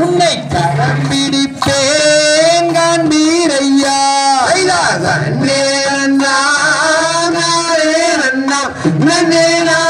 உன்னை கரம் பிடிப்பேன் காண்பீரையா நன்னே நன்னா நன்னே நன்னா.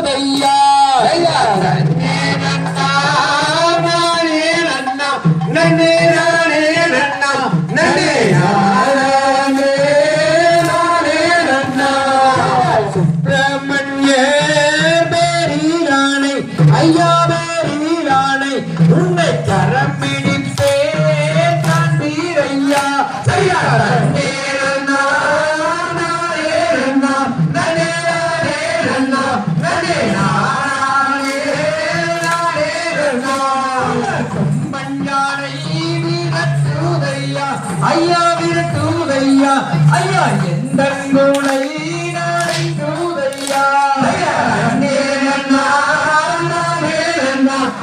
ஐயாவேரி நாளை உன்னை கரம் பிடித்தே தண்ணீர் ஐயா சரியா ஐயா விரட்டுதையா ஐயா எந்த கூடை?